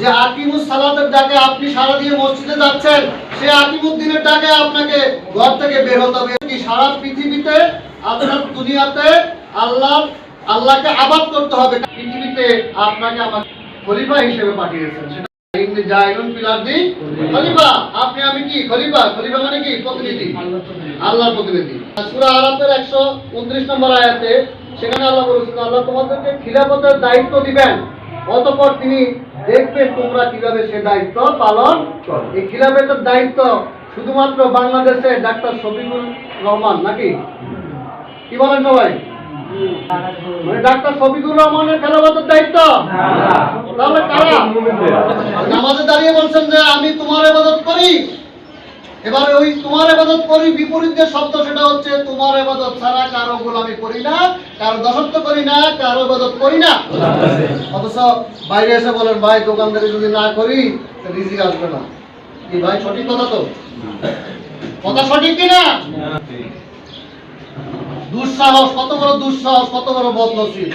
যে আকিমুস সালাতের ডাকে আপনি সারা দিয়ে মসজিদে যাচ্ছেন, সে আকিমুদ্দিনের ডাকে আপনাকে ঘর থেকে বের হতে হবে। কি সারা পৃথিবীতে আপনার দুনিয়াতে আল্লাহ, আল্লাহকে আবাদ করতে হবে। পৃথিবীতে আপনাকে আমার খলিফা হিসেবে পাঠিয়েছেন। মানে কি? প্রতিনিধি। আল্লাহর প্রতিনিধি। সূরা আরাফের 129 নম্বর আয়াতে সেখানে আল্লাহ আল্লাহ তোমাদেরকে খিলাফতের দায়িত্ব দিবেন। অতঃপর তিনি দেখবেন তোমরা কীভাবে সে দায়িত্ব পালন করো। এই খিলাফতের দায়িত্ব শুধুমাত্র বাংলাদেশে ডাক্তার শফিকুল রহমান নাকি? কি বলেন সবাই? মানে ডাক্তার শফিকুর রহমানের খেলাফতের দায়িত্ব? তাহলে কারা? নামাজে দাঁড়িয়ে বলছেন যে আমি তোমার ইবাদত করি। এবারে ওই তোমার ইবাদত করি বিপরীত যে শব্দ সেটা হচ্ছে তোমার ইবাদত ছাড়া কারও গোলামি করি না কারও দাসত্ব করি না কারও ইবাদত করি না। অথচ বাইরে এসে বলেন ভাই দোকানদারি যদি না করি তো রিজিক আসবে না। কি ভাই সঠিক কথা তো? কথা সঠিক কিনা? দুঃসাহস কত বড় দুঃসাহস কত বড় বদনসিব।